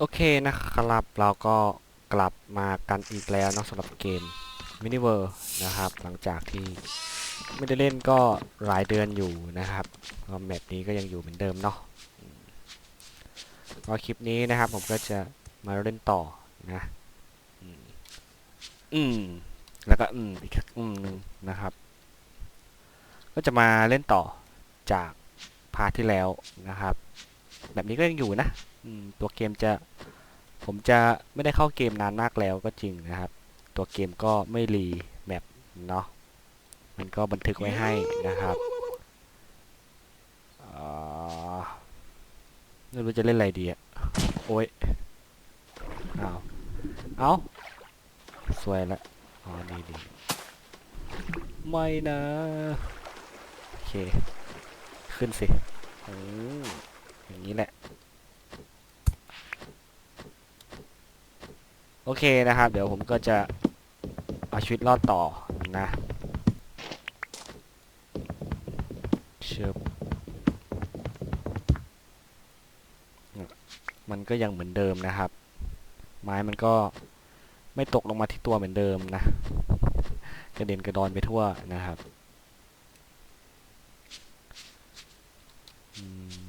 โอเคนะครับ เราก็กลับมากันอีกแล้วนอะสำหรับเกม Mini World นะครับ หลังจากที่ไม่ได้เล่นก็หลายเดือนอยู่นะครับก็แมปนี้ก็ยังอยู่เหมือนเดิมเนาะก็คลิปนี้นะครับผมก็จะมาเล่นต่อนะอืมแล้วก็อืมอีกอืมหนึ่งนะครับ ก็จะมาเล่นต่อจากพาร์ทที่แล้วนะครับ แบบนี้ก็ยังอยู่นะ ตัวเกมจะผมจะไม่ได้เข้าเกมนานมากแล้วก็จริงนะครับ ตัวเกมก็ไม่รีแมปเนาะมันก็บันทึกไว้ให้นะครับเออไม่รู้จะเล่นอะไรดีอะโอ้ยเอาเอาสวยละอ๋อนี่ดีไม่นะโอเค ขึ้นสิอืมอย่างนี้แหละ โอเคนะครับ เดี๋ยวผมก็จะเอาชีวิตรอดต่อนะเชิบมันก็ยังเหมือนเดิมนะครับ ไม้มันก็ไม่ตกลงมาที่ตัวเหมือนเดิมนะ กระเด็นกระดอนไปทั่วนะครับ อืม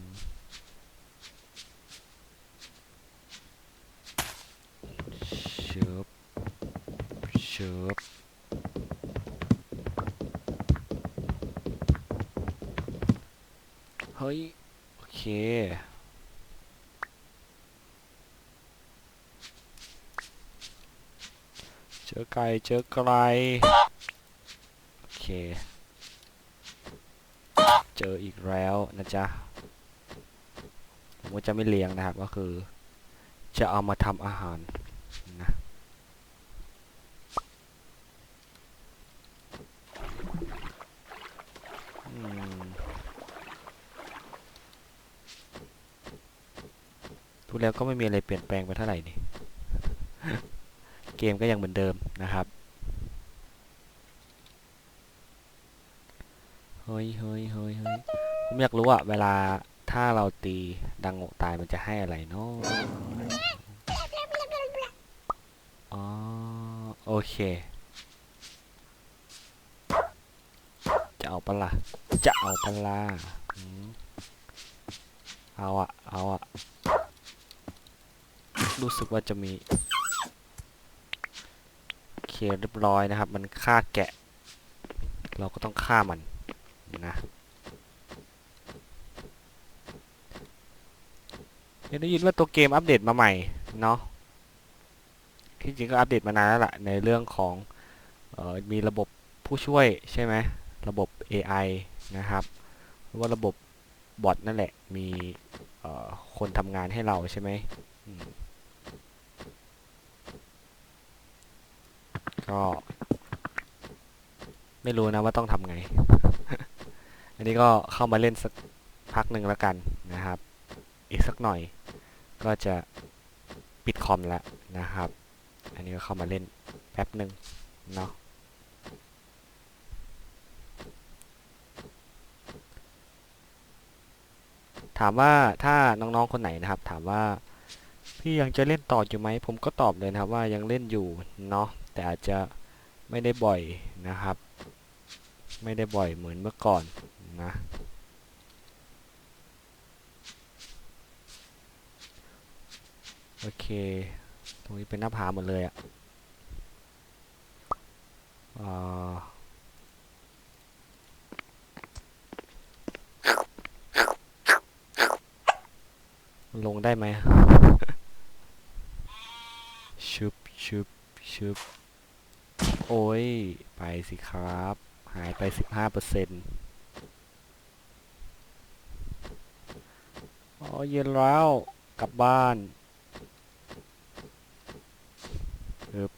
เชิบเชิบเฮ้ย โอเค เจอไก่เจอไก่โอเค เจออีกแล้วนะจ๊ะ ผมก็จะไม่เลี้ยงนะครับก็คือ จะเอามาทำอาหารนะ อืม ดูแล้วก็ไม่มีอะไรเปลี่ยนแปลงไปเท่าไหร่นี่ เกมก็ยังเหมือนเดิมนะครับ เฮ้ยเฮ้ยเฮ้ยเฮ้ยผมอยากรู้อะเวลาถ้าเราตีดังโงตายมันจะให้อะไรเนาะอ๋อ โอเค จะเอาปะล่ะจะเอาปะล่ะเอาอะเอาอะ รู้สึกว่าจะมีโอเคเรียบร้อยนะครับ มันฆ่าแกะ เราก็ต้องฆ่ามันนะเได้ยินว่าตัวเกมอัปเดตมาใหม่เนาะที่จริงก็อัปเดตมานานแล้วล่ะ ในเรื่องของออมีระบบผู้ช่วยใช่ไหมระบบ AI นะครับหรือว่าระบบบอทนั่นแหละมีคนทำงานให้เราใช่ไหมอืม ก็ ไม่รู้นะว่าต้องทำไง อันนี้ก็เข้ามาเล่นสักพักหนึ่งแล้วกันนะครับ อีกสักหน่อย ก็จะปิดคอมแล้วนะครับ อันนี้ก็เข้ามาเล่นแป๊บหนึ่งเนาะถามว่าถ้าน้องๆคนไหนนะครับ ถามว่าพี่ยังจะเล่นต่ออยู่ไหมผมก็ตอบเลยนะครับว่ายังเล่นอยู่เนาะ แต่อาจจะไม่ได้บ่อยนะครับ ไม่ได้บ่อยเหมือนเมื่อก่อนนะโอเค ตรงนี้เป็นหน้าผาหมดเลยอะอ่าลงได้ไหมชุบชุบชุบ โอ้ย ไปสิครับ หายไปสิบห้าเปอร์เซ็นต์อ๋อเย็นแล้ว กลับบ้านเอิบ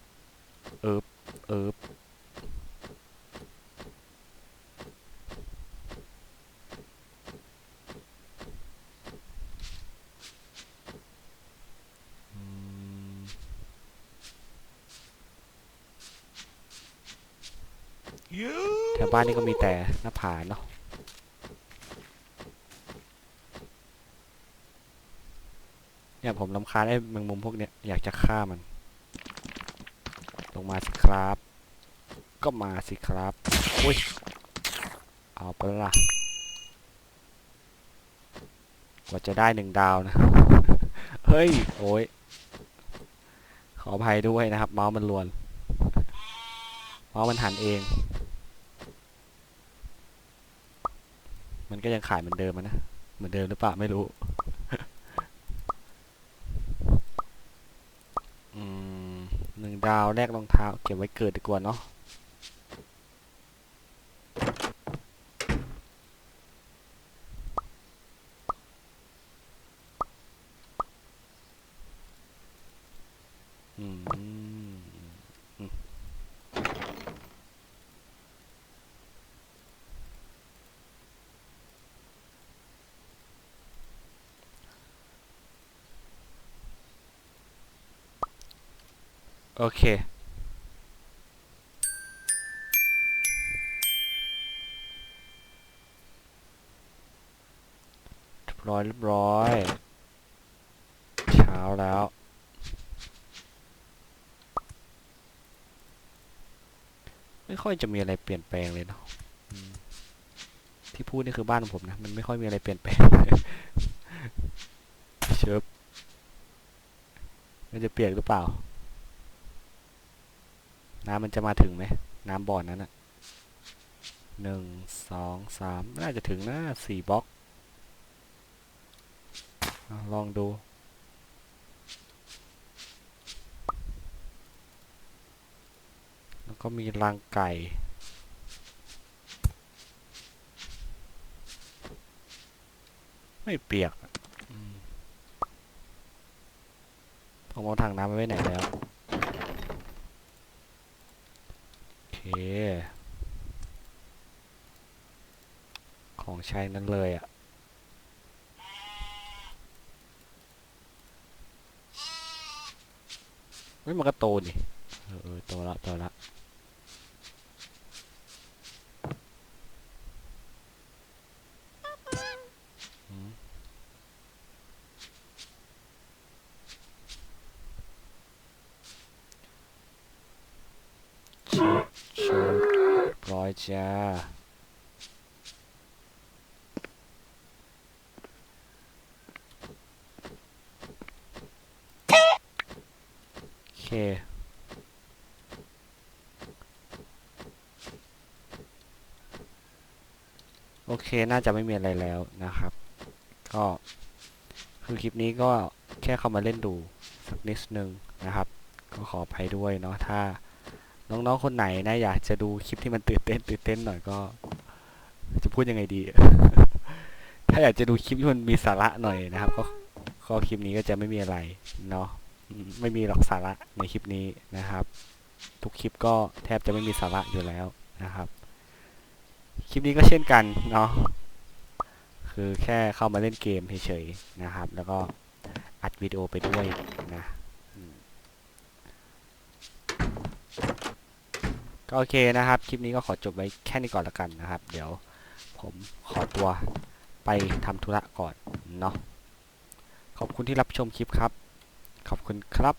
เอิบเอิบอืม แถวบ้านนี่ก็มีแต่หน้าผาเนาะเนี่ยผมลำคาไอ้แมงมุมพวกเนี้ยอยากจะฆ่ามัน ลงมาสิครับ ก็มาสิครับอุ้ยเอาไปละ กว่าจะได้หนึ่งดาวนะ เฮ้ย โอ้ย ขออภัยด้วยนะครับ เมาส์มันลวน เมาส์มันหันเอง มันก็ยังขายเหมือนเดิมนะ เหมือนเดิมหรือเปล่าไม่รู้ อืมหนึ่งดาวแลกรองเท้า เก็บไว้เกิดดีกว่าเนาะอืมอืม โอเค ร้อยเรียบร้อย เช้าแล้ว ไม่ค่อยจะมีอะไรเปลี่ยนแปลงเลยเนาะที่พูดนี่คือบ้านของผมนะ มันไม่ค่อยมีอะไรเปลี่ยนแปลงเชิบมันจะเปลี่ยกหรือเปล่า น้ำมันจะมาถึงไหมน้ำบ่อนนั้นอะหนึ่งสองสามน่าจะถึงนะสี่บล็อกลองดูแล้วก็มีรังไก่ไม่เปียกผมเอาถังน้ำไว้ไหนแล้ว โอเค ของใช้นั้นเลยอะ่ะ ไม่มันก็โตนี่ เออเออโตละโตละ อืมเชิญเชิญร้อย จ้าโอเคโอเค น่าจะไม่มีอะไรแล้วนะครับ ก็คือคลิปนี้ก็แค่เข้ามาเล่นดูสักนิดนึงนะครับ ก็ขออภัยด้วยเนาะถ้า น้องๆคนไหนนะอยากจะดูคลิปที่มันตื่นเต้นตื่นเต้นหน่อยก็ จะพูดยังไงดี ถ้าอยากจะดูคลิปที่มันมีสาระหน่อยนะครับ ก็ก็คลิปนี้ก็จะไม่มีอะไรเนาะไม่มีหลักสาระในคลิปนี้นะครับ ทุกคลิปก็แทบจะไม่มีสาระอยู่แล้วนะครับ คลิปนี้ก็เช่นกันเนาะคือแค่เข้ามาเล่นเกมเฉยๆนะครับ แล้วก็อัดวิดีโอไปด้วยนะอืม ก็โอเคนะครับ คลิปนี้ก็ขอจบไว้แค่นี้ก่อนละกันนะครับ เดี๋ยวผมขอตัวไปทำธุระก่อนเนาะขอบคุณที่รับชมคลิปครับ ขอบคุณครับ